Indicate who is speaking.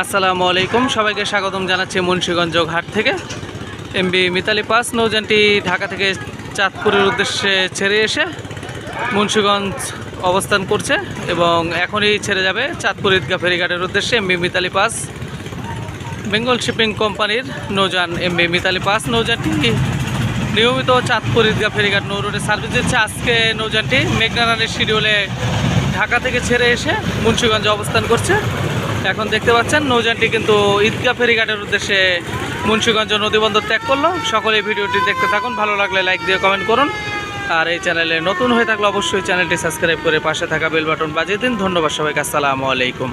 Speaker 1: আসসালামু আলাইকুম। সবাইকে স্বাগতম জানাচ্ছি মুন্সীগঞ্জ ঘাট থেকে। এমবি মিতালি পাস, নৌযানটি ঢাকা থেকে চাঁদপুরের উদ্দেশ্যে ছেড়ে এসে মুন্সীগঞ্জ অবস্থান করছে এবং এখনই ছেড়ে যাবে চাঁদপুর ঈদগা ফেরিঘাটের উদ্দেশ্যে M B Mitali pass. Bengal shipping কোম্পানির নৌযান এমবি মিতালি পাস, নৌযানটি নিয়মিত চাঁদপুর ঈদগা ফেরিঘাট নৌ রোডে সার্ভিস দিচ্ছে। আজকে নৌযানটি মেঘনা রানের শিডিউলে ঢাকা থেকে ছেড়ে এসে মুন্সীগঞ্জে অবস্থান করছে। এখন দেখতে পাচ্ছেন নৌজানটি কিন্তু ঈদগাহ ফেরিঘাটের উদ্দেশ্যে মুন্সীগঞ্জ নদীবন্দর ত্যাগ করল। সকলে ভিডিওটি দেখতে থাকুন, ভালো লাগলে লাইক দিয়ে কমেন্ট করুন। আর এই চ্যানেলে নতুন হয়ে থাকলে অবশ্যই চ্যানেলটি সাবস্ক্রাইব করে পাশে থাকা বেল বাটন বাজিয়ে দিন। ধন্যবাদ সবাইকে, আসসালামু আলাইকুম।